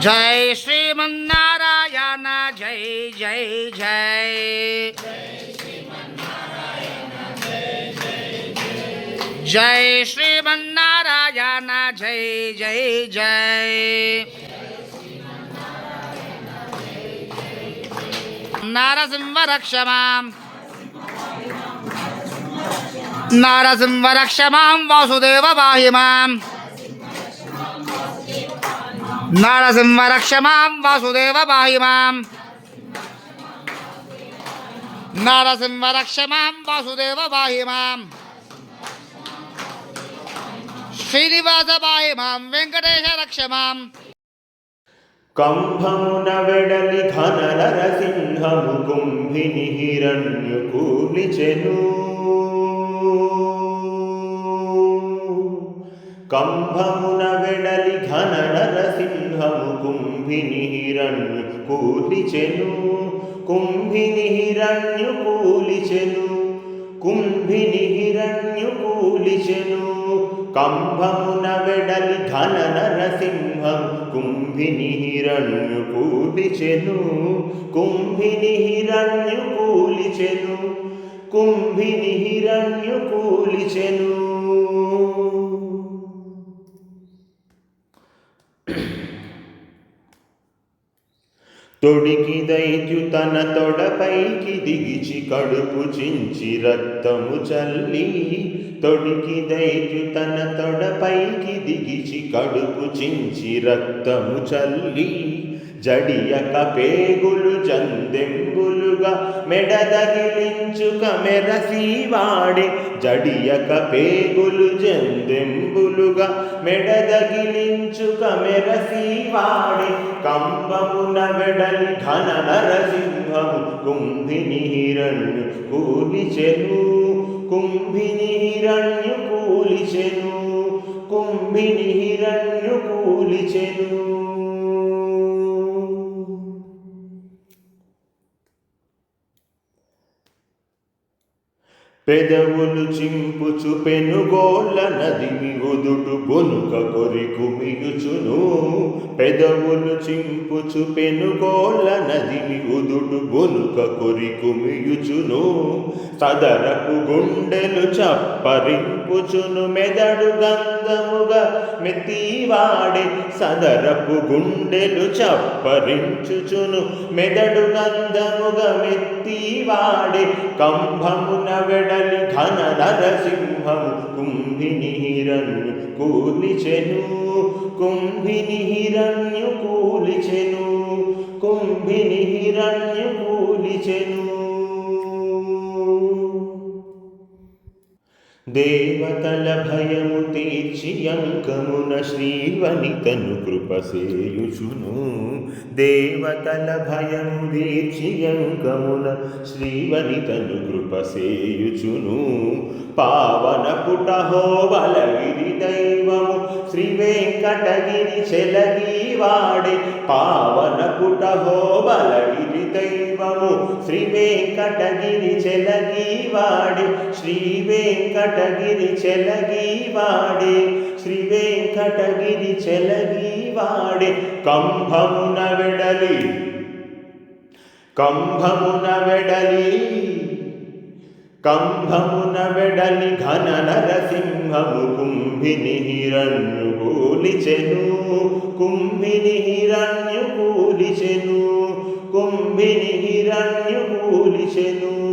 జై శ్రీమన్నారాయణ జై జై జై జై శ్రీమన్నారాయణ జై జై జై నారసింహ రక్షమాం నారసింహ రక్షమాం వాసుదేవ వాహిమాం నారసింహ రక్షమాం వాసుదేవ వాహిమాం నారసింహ రక్షమాం వాసుదేవ వాహిమాం శ్రీనివాస వాహిమాం వెంకటేశ రక్షమాం కంభమున వెడలి ఘన నరసింహము కుంభిని హిరణ్యు కూలిచెను కంభమున వెడలి ఘన నరసింహము కుంభిని హిరణ్యు కూలిచెను. కుంభిని హిరణ్యు కూలిచెను. కుంభిని హిరణ్యు కూలిచెను. కంభమున వెడలి ఘన నరసింహం కుంభిని హిరణ్యు కూలిచెను. కుంభిని హిరణ్యు కూలిచెను. కుంభిని హిరణ్యు కూలిచెను. తొడికి దైత్యు తన తొడపైకి దిగిచి కడుపు చించి రక్తము చల్లి తొడికి దైత్యు తన తొడపైకి దిగిచి కడుపు చించి రక్తము చల్లి జడియక పేగులు జన్ మెడదగిలించుక మెరసి జడియక పేగులు జందెంబులుగా మెడదగిలించుక మెరసి కంబమున వెడలి ఘన నరసింహము కుంభిని హిరణ్యు కూలిచెను కుంభిని హిరణ్యు కూలిచెను కుంభిని హిరణ్యు కూలిచెను. పెదవులు చింపుచు పెనుగోళ్ళ నదిమి ఉదుటు బొనుక కొరి కుమియుచును పెదవులు చింపుచు పెనుగోళ్ళ నదిమి ఉదుటు బొనుక కొరి కుమియుచును సదరపు గుండెలు చప్పరింపుచును మెదడు గంధముగా మెత్తివాడే. సదరపు గుండెలు చప్పరించుచును మెదడు గంధముగా మెత్తివాడే. కంభమున వెడ వెడలి ఘన నరసింహము కుంభిని హిరణ్యు కూలిచెను. కుంభిని హిరణ్యు కూలిచెను. కుంభిని హిరణ్యు కూలిచెను. దేవతల భయము తీర్చి అంకమున శ్రీవనితను కృపసేయుచును దేవతల భయము తీర్చి అంకమున శ్రీవనితను కృపసేయుచును పావన పుట హోబలగిరి దైవము శ్రీ వెంకటగిరి చెలగి వాడే పావన పుట దైవం శివము. శ్రీ వెంకటగిరి చెలగి శ్రీ వెంకటగిరి చెలగి శ్రీ వెంకటగిరి చెలగి కంభమున వెడలి. కంభమున వెడలి. కంభమున వెడలి ఘన నరసింహము. కుంభిని హిరణ్యు కూలిచెను కుంభిని హిరణ్యు కూలిచెను కుంభిని హిరణ్యు కూలిచెను